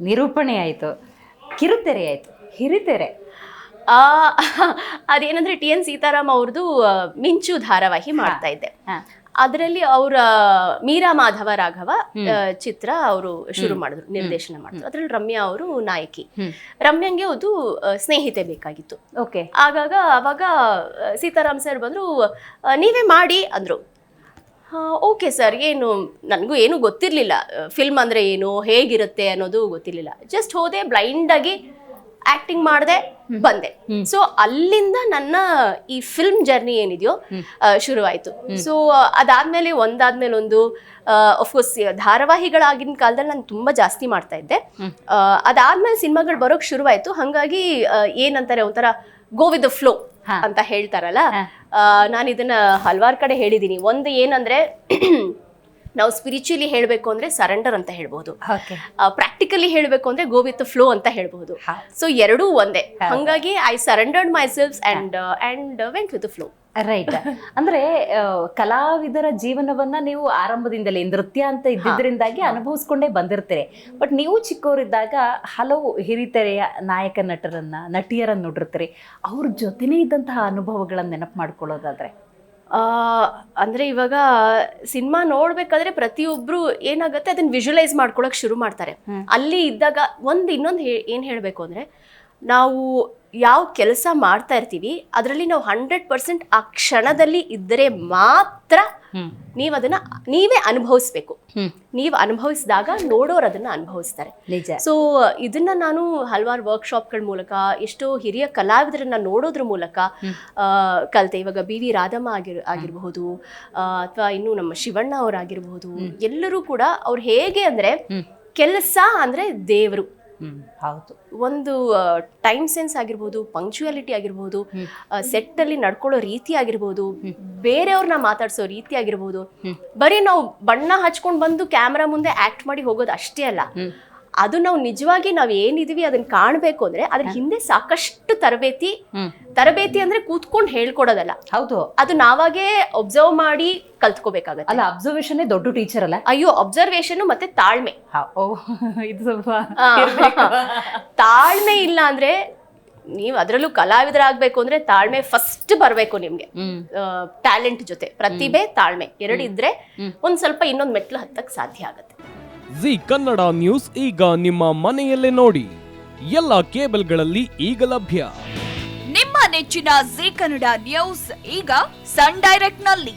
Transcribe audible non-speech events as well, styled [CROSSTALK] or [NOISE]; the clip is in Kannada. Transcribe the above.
ನಿರೂಪಣೆ ಆಯಿತು. ಕಿರುತೆರೆ ಆಯಿತು. ಹಿರಿತೆರೆ. ಆ, ಅದೇನಂದ್ರೆ ಟಿ ಎನ್ ಸೀತಾರಾಮ್ ಅವ್ರದ್ದು ಮಿಂಚು ಧಾರಾವಾಹಿ ಮಾಡ್ತಾ ಇದ್ದೆ. ಅದರಲ್ಲಿ ಅವರ ಮೀರಾ ಮಾಧವ ರಾಘವ ಚಿತ್ರ ಅವರು ಶುರು ಮಾಡಿದ್ರು ನಿರ್ದೇಶನ ಮಾಡಿದ್ರು. ಅದ್ರಲ್ಲಿ ರಮ್ಯಾ ಅವರು ನಾಯಕಿ. ರಮ್ಯಾಂಗೆ ಅದು ಸ್ನೇಹಿತೆ ಬೇಕಾಗಿತ್ತು. ಓಕೆ. ಆಗಾಗ ಅವಾಗ ಸೀತಾರಾಮ್ ಸರ್ ಬಂದ್ರು ನೀವೇ ಮಾಡಿ ಅಂದ್ರು. ಓಕೆ ಸರ್ ಏನು ನನಗೂ ಏನೂ ಗೊತ್ತಿರಲಿಲ್ಲ. ಫಿಲ್ಮ್ ಅಂದರೆ ಏನು ಹೇಗಿರುತ್ತೆ ಅನ್ನೋದು ಗೊತ್ತಿರಲಿಲ್ಲ. ಜಸ್ಟ್ ಹೋದೆ ಬ್ಲೈಂಡಾಗಿ ಆ್ಯಕ್ಟಿಂಗ್ ಮಾಡಿದೆ ಬಂದೆ. ಸೊ ಅಲ್ಲಿಂದ ನನ್ನ ಈ ಫಿಲ್ಮ್ ಜರ್ನಿ ಏನಿದೆಯೋ ಶುರುವಾಯಿತು. ಸೊ ಅದಾದ್ಮೇಲೆ ಒಂದಾದ್ಮೇಲೆ ಒಂದು ಅಫ್ಕೋರ್ಸ್ ಧಾರಾವಾಹಿಗಳಾಗಿನ ಕಾಲದಲ್ಲಿ ನಾನು ತುಂಬ ಜಾಸ್ತಿ ಮಾಡ್ತಾ ಇದ್ದೆ. ಅದಾದ್ಮೇಲೆ ಸಿನಿಮಾಗಳು ಬರೋಕ್ ಶುರುವಾಯಿತು. ಹಾಗಾಗಿ ಏನಂತಾರೆ ಒಂಥರ ಗೋ ವಿತ್ ದ ಫ್ಲೋ ಹಾ. ಅಂತ ಹೇಳ್ತಾರಲ್ಲ ನಾನು ಇದನ್ನ ಹಲವಾರು ಕಡೆ ಹೇಳಿದ್ದೀನಿ ಒಂದು ಏನಂದ್ರೆ [CLEARS THROAT] ನಾವು ಸ್ಪಿರಿಚುಲಿ ಹೇಳಬೇಕು ಅಂದ್ರೆ ಸರೆಂಡರ್ ಅಂತ ಹೇಳ್ಬಹುದು ಪ್ರಾಕ್ಟಿಕಲಿ ಹೇಳಬೇಕು ಅಂದ್ರೆ ಗೋ ವಿತ್ ಫ್ಲೋ ಅಂತ ಹೇಳ್ಬಹುದು. ಸೊ ಎರಡೂ ಒಂದೇ. ಹಂಗಾಗಿ I surrendered myself and and went with flow right ಅಂದ್ರೆ ಕಲಾವಿದರ ಜೀವನವನ್ನ ನೀವು ಆರಂಭದಿಂದಲೇ ನೃತ್ಯ ಅಂತ ಇದ್ದಿದ್ದರಿಂದಾಗಿ ಅನುಭವಿಸ್ಕೊಂಡೇ ಬಂದಿರ್ತೀರಿ. ಬಟ್ ನೀವು ಚಿಕ್ಕವರಿದ್ದಾಗ ಹಲವು ಹಿರಿತೆರೆಯ ನಾಯಕ ನಟರನ್ನ ನಟಿಯರನ್ನ ನೋಡಿರ್ತೀರಿ. ಅವ್ರ ಜೊತೆನೇ ಇದ್ದಂತಹ ಅನುಭವಗಳನ್ನ ನೆನಪು ಮಾಡ್ಕೊಳ್ಳೋದಾದ್ರೆ? ಅಂದ್ರೆ ಇವಾಗ ಸಿನಿಮಾ ನೋಡ್ಬೇಕಾದ್ರೆ ಪ್ರತಿಯೊಬ್ರು ಏನಾಗುತ್ತೆ ಅದನ್ನ ವಿಜುವಲೈಸ್ ಮಾಡ್ಕೊಳಕ್ ಶುರು ಮಾಡ್ತಾರೆ. ಅಲ್ಲಿ ಇದ್ದಾಗ ಒಂದು ಇನ್ನೊಂದು ಏನ್ ಹೇಳಬೇಕು ಅಂದ್ರೆ ನಾವು ಯಾವ ಕೆಲಸ ಮಾಡ್ತಾ ಇರ್ತೀವಿ ಅದರಲ್ಲಿ ನಾವು ಹಂಡ್ರೆಡ್ ಪರ್ಸೆಂಟ್ ಆ ಕ್ಷಣದಲ್ಲಿ ಇದ್ದರೆ ಮಾತ್ರ ನೀವು ಅದನ್ನ ನೀವೇ ಅನುಭವಿಸ್ಬೇಕು. ನೀವು ಅನುಭವಿಸಿದಾಗ ನೋಡೋರು ಅದನ್ನ ಅನುಭವಿಸ್ತಾರೆ. ನಿಜ. ಸೊ ಇದನ್ನ ನಾನು ಹಲವಾರು ವರ್ಕ್ಶಾಪ್ಗಳ ಮೂಲಕ ಎಷ್ಟೋ ಹಿರಿಯ ಕಲಾವಿದರನ್ನ ನೋಡೋದ್ರ ಮೂಲಕ ಕಲಿತೆ ಕಲ್ತೆ. ಇವಾಗ ಬಿ ವಿ ರಾಧಮ್ಮ ಆಗಿರ್ ಆಗಿರಬಹುದು ಅಥವಾ ಇನ್ನು ನಮ್ಮ ಶಿವಣ್ಣ ಅವರಾಗಿರಬಹುದು ಎಲ್ಲರೂ ಕೂಡ ಅವ್ರು ಹೇಗೆ ಅಂದ್ರೆ ಕೆಲಸ ಅಂದ್ರೆ ದೇವರು. ಹೌದು. ಒಂದು ಟೈಮ್ ಸೆನ್ಸ್ ಆಗಿರ್ಬೋದು ಪಂಕ್ಚುಯಾಲಿಟಿ ಆಗಿರ್ಬೋದು ಸೆಟ್ ಅಲ್ಲಿ ನಡ್ಕೊಳ್ಳೋ ರೀತಿ ಆಗಿರ್ಬೋದು ಬೇರೆಯವ್ರನ್ನ ಮಾತಾಡ್ಸೋ ರೀತಿ ಆಗಿರ್ಬೋದು ಬರೀ ನಾವು ಬಣ್ಣ ಹಚ್ಕೊಂಡು ಬಂದು ಕ್ಯಾಮ್ರಾ ಮುಂದೆ ಆಕ್ಟ್ ಮಾಡಿ ಹೋಗೋದು ಅಷ್ಟೇ ಅಲ್ಲ. ಅದು ನಾವು ನಿಜವಾಗಿ ನಾವು ಏನಿದೀವಿ ಅದನ್ನ ಕಾಣಬೇಕು ಅಂದ್ರೆ ಅದ್ರ ಹಿಂದೆ ಸಾಕಷ್ಟು ತರಬೇತಿ. ತರಬೇತಿ ಅಂದ್ರೆ ಕೂತ್ಕೊಂಡು ಹೇಳ್ಕೊಡೋದಲ್ಲ. ಹೌದು. ಅದು ನಾವಾಗೇ ಒಬ್ಸರ್ವ್ ಮಾಡಿ ಕಲ್ತ್ಕೋಬೇಕಾಗತ್ತೆ. ಅಲ್ಲ ಅಬ್ಸರ್ವೇಷನ್ ದೊಡ್ಡ ಟೀಚರ್ ಅಲ್ಲ? ಅಯ್ಯೋ ಅಬ್ಸರ್ವೇಷನ್ ಮತ್ತೆ ತಾಳ್ಮೆ. ಓ ಇದು ಸ್ವಲ್ಪ ಆ, ತಾಳ್ಮೆ ಇಲ್ಲ ಅಂದ್ರೆ ನೀವು ಅದರಲ್ಲೂ ಕಲಾವಿದರಾಗಬೇಕು ಅಂದ್ರೆ ತಾಳ್ಮೆ ಫಸ್ಟ್ ಬರಬೇಕು ನಿಮ್ಗೆ. ಟ್ಯಾಲೆಂಟ್ ಜೊತೆ. ಪ್ರತಿಭೆ ತಾಳ್ಮೆ ಎರಡು ಇದ್ರೆ ಒಂದ್ ಸ್ವಲ್ಪ ಇನ್ನೊಂದ್ ಮೆಟ್ಲು ಹತ್ತಕ್ಕೆ ಸಾಧ್ಯ ಆಗುತ್ತೆ. ಜಿ ಕನ್ನಡ ನ್ಯೂಸ್ ಈಗ ನಿಮ್ಮ ಮನೆಯಲ್ಲೇ ನೋಡಿ. ಎಲ್ಲ ಕೇಬಲ್ಗಳಲ್ಲಿ ಈಗ ಲಭ್ಯ. ನಿಮ್ಮ ನೆಚ್ಚಿನ ಜಿ ಕನ್ನಡ ನ್ಯೂಸ್ ಈಗ ಸನ್ ಡೈರೆಕ್ಟ್ನಲ್ಲಿ.